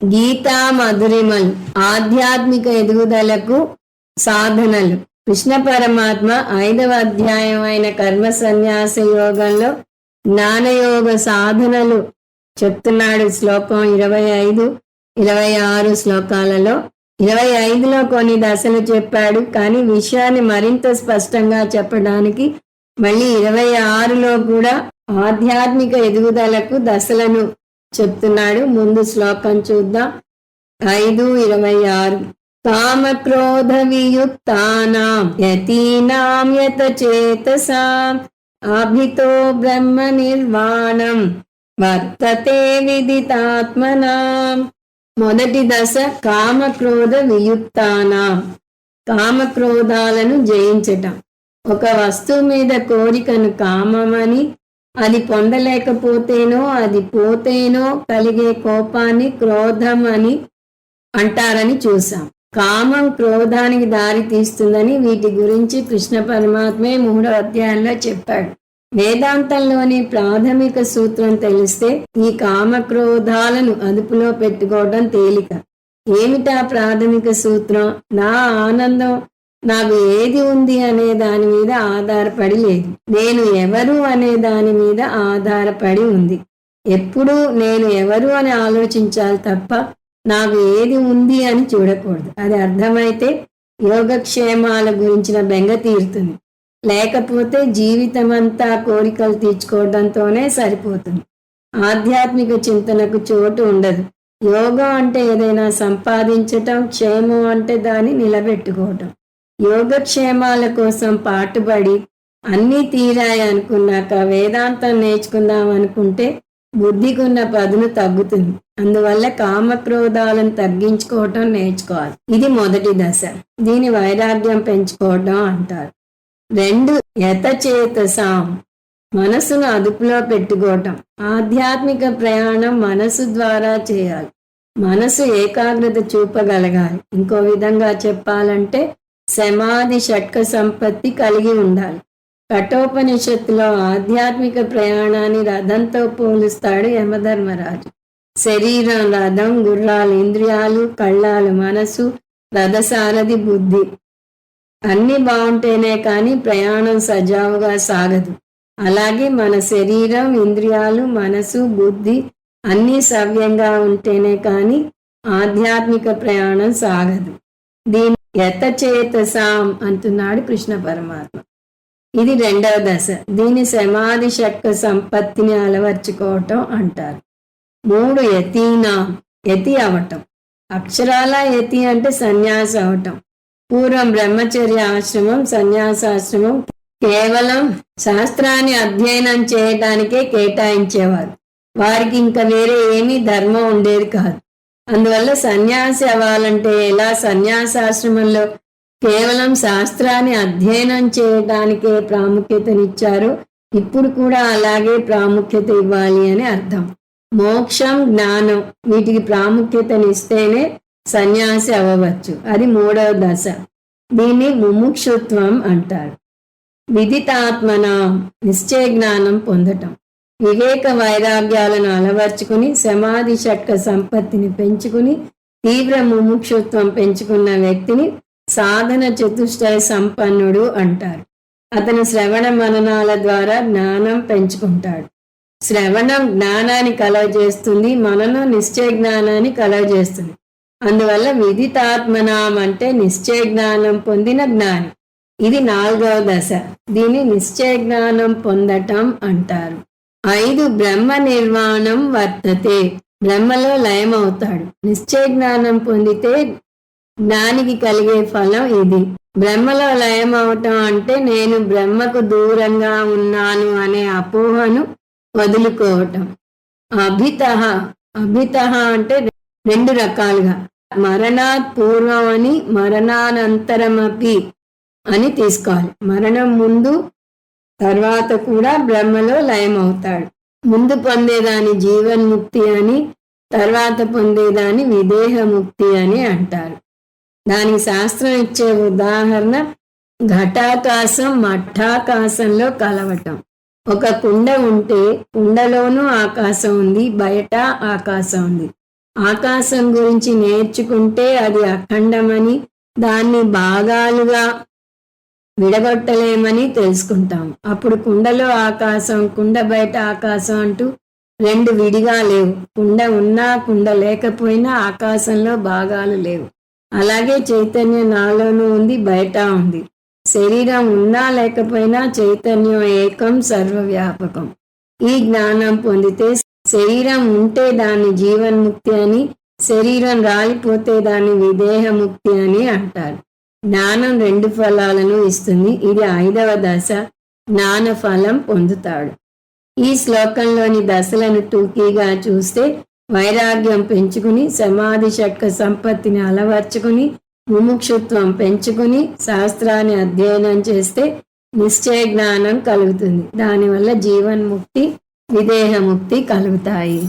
గీతా మధురిమల్ ఆధ్యాత్మిక ఎదుగుదలకు సాధనలు. కృష్ణ పరమాత్మ ఐదవ అధ్యాయం అయిన కర్మ సన్యాస యోగంలో జ్ఞానయోగ సాధనలు చెప్తున్నాడు శ్లోకం ఇరవై ఐదు ఇరవై ఆరు శ్లోకాలలో. ఇరవై ఐదులో కొన్ని దశలు చెప్పాడు కానీ విషయాన్ని మరింత స్పష్టంగా చెప్పడానికి మళ్ళీ ఇరవై ఆరులో కూడా ఆధ్యాత్మిక ఎదుగుదలకు దశలను చెప్తున్నాడు. ముందు శ్లోకం చూద్దాం. ఐదు ఇరవై ఆరు. కామక్రోధ వియుక్తానాం యతీనాం యత చేతసాం అభితో బ్రహ్మ నిర్వాణం. వర్తతే విదితాత్మనాం. మొదటి దశ కామక్రోధ వియుక్తానాం కామక్రోధాలను జయించటం. ఒక వస్తువు మీద కోరికను కామమని అది పొందలేకపోతేనో అది పోతేనో కలిగే కోపాన్ని క్రోధం అని అంటారని చూసాం కామం క్రోధానికి దారి తీస్తుందని వీటి గురించి కృష్ణ పరమాత్మే మూడో అధ్యాయంలో చెప్పాడు. వేదాంతంలోని ప్రాథమిక సూత్రం తెలిస్తే ఈ కామక్రోధాలను అదుపులో పెట్టుకోవడం తేలిక. ఏమిటా ప్రాథమిక సూత్రం? నా ఆనందం నాకు ఏది ఉంది అనే దాని మీద ఆధారపడి లేదు. నేను ఎవరు అనే దాని మీద ఆధారపడి ఉంది. ఎప్పుడూ నేను ఎవరు అని ఆలోచించాలి తప్ప నాకు ఏది ఉంది అని చూడకూడదు. అది అర్థమైతే యోగక్షేమాల గురించిన బెంగ తీరుతుంది. లేకపోతే జీవితం అంతా కోరికలు తీర్చుకోవడంతోనే సరిపోతుంది. ఆధ్యాత్మిక చింతనకు చోటు ఉండదు. యోగం అంటే ఏదైనా సంపాదించటం క్షేమం అంటే దాన్ని నిలబెట్టుకోవటం. యోగక్షేమాల కోసం పాటుపడి అన్నీ తీరాయి అనుకున్నాక వేదాంతం నేర్చుకుందాం అనుకుంటే బుద్ధికున్న పదును తగ్గుతుంది. అందువల్ల కామక్రోధాలను తగ్గించుకోవటం నేర్చుకోవాలి. ఇది మొదటి దశ. దీని వైరాగ్యం పెంచుకోవటం అంటారు. రెండు యతచేతసాం మనసును అదుపులో పెట్టుకోవటం. ఆధ్యాత్మిక ప్రయాణం మనసు ద్వారా చేయాలి. మనసు ఏకాగ్రత చూపగలగాలి. ఇంకో విధంగా చెప్పాలంటే సమాధి షట్క సంపత్తి కలిగి ఉండాలి. కఠోపనిషత్తులో ఆధ్యాత్మిక ప్రయాణాన్ని రథంతో పోలుస్తాడు యమధర్మరాజు. శరీరం రథం గుర్రాలు ఇంద్రియాలు కళ్ళాలు మనసు రథసారథి బుద్ధి అన్ని బాగుంటేనే కానీ ప్రయాణం సజావుగా సాగదు. అలాగే మన శరీరం ఇంద్రియాలు మనసు బుద్ధి అన్నీ సవ్యంగా ఉంటేనే కానీ ఆధ్యాత్మిక ప్రయాణం సాగదు. దీని యతచేతసాం అంటున్నాడు కృష్ణ పరమాత్మ. ఇది రెండవ దశ. దీని సమాధి శక్తి సంపత్తిని అలవర్చుకోవటం అంటారు. మూడు యతీనా. యతి అవటం. అక్షరాల యతి అంటే సన్యాసి అవటం. పూర్వం బ్రహ్మచర్య ఆశ్రమం సన్యాసాశ్రమం కేవలం శాస్త్రాన్ని అధ్యయనం చేయడానికే కేటాయించేవారు. వారికి ఇంకా వేరే ఏమీ ధర్మం ఉండేది కాదు. అందువల్ల సన్యాసి అవ్వాలంటే ఎలా సన్యాసాశ్రమంలో కేవలం శాస్త్రాన్ని అధ్యయనం చేయడానికే ప్రాముఖ్యతనిచ్చారు ఇప్పుడు కూడా అలాగే ప్రాముఖ్యత ఇవ్వాలి అని అర్థం. మోక్షం జ్ఞానం వీటికి ప్రాముఖ్యతనిస్తేనే సన్యాసి అవ్వవచ్చు. అది మూడవ దశ. దీన్ని ముముక్షుత్వం అంటారు. విదితాత్మన నిశ్చయ జ్ఞానం పొందటం. వివేక వైరాగ్యాలను అలవర్చుకుని సమాధి షట్క సంపత్తిని పెంచుకుని తీవ్ర ముముక్షుత్వం పెంచుకున్న వ్యక్తిని సాధన చతుష్టయ సంపన్నుడు అంటారు. అతను శ్రవణ మననాల ద్వారా జ్ఞానం పెంచుకుంటాడు. శ్రవణం జ్ఞానాన్ని కలగజేస్తుంది మననం నిశ్చయ జ్ఞానాన్ని కలగజేస్తుంది. అందువల్ల విదితాత్మనాం అంటే నిశ్చయ జ్ఞానం పొందిన జ్ఞాని. ఇది నాలుగవ దశ. దీన్ని నిశ్చయ జ్ఞానం పొందటం అంటారు. ఐదు బ్రహ్మ నిర్వాణం వర్తతే. బ్రహ్మలో లయమవుతాడు. నిశ్చయ జ్ఞానం పొందితే జ్ఞానికి కలిగే ఫలం ఇది. బ్రహ్మలో లయమవటం అంటే నేను బ్రహ్మకు దూరంగా ఉన్నాను అనే అపోహను వదులుకోవటం. అభిత అభిత అంటే రెండు రకాలుగా. మరణాత్ పూర్వం అని మరణానంతరమపి అని తీసుకోవాలి. మరణం ముందు తర్వాత కూడా బ్రహ్మలో లయమవుతాడు. ముందు పొందేదాని జీవన్ముక్తి అని తర్వాత పొందేదాని విదేహముక్తి అని అంటారు. దానికి శాస్త్రం ఇచ్చే ఉదాహరణ ఘటాకాశం మఠాకాశంలో కలవటం. ఒక కుండ ఉంటే కుండలోనూ ఆకాశం ఉంది బయట ఆకాశం ఉంది. ఆకాశం గురించి నేర్చుకుంటే అది అఖండమని దాన్ని భాగాలుగా విడగొట్టలేమని తెలుసుకుంటాం. అప్పుడు కుండలో ఆకాశం కుండ బయట ఆకాశం అంటూ రెండు విడిగా లేవు. కుండ ఉన్నా కుండ లేకపోయినా ఆకాశంలో భాగాలు లేవు. అలాగే చైతన్యం నాలోనూ ఉంది బయట ఉంది. శరీరం ఉన్నా లేకపోయినా చైతన్యం ఏకం సర్వవ్యాపకం. ఈ జ్ఞానం పొందితే శరీరం ఉంటే దాన్ని జీవన్ముక్తి అని శరీరం రాలిపోతే దాన్ని విదేహముక్తి అని అంటారు. జ్ఞానం రెండు ఫలాలను ఇస్తుంది. ఇది ఐదవ దశ. జ్ఞాన ఫలం పొందుతాడు. ఈ శ్లోకంలోని దశలను టూకీగా చూస్తే వైరాగ్యం పెంచుకుని సమాధి శక్త సంపత్తిని అలవర్చుకుని ముముక్షుత్వం పెంచుకుని శాస్త్రాన్ని అధ్యయనం చేస్తే నిశ్చయ జ్ఞానం కలుగుతుంది. దానివల్ల జీవన్ముక్తి విదేహముక్తి కలుగుతాయి.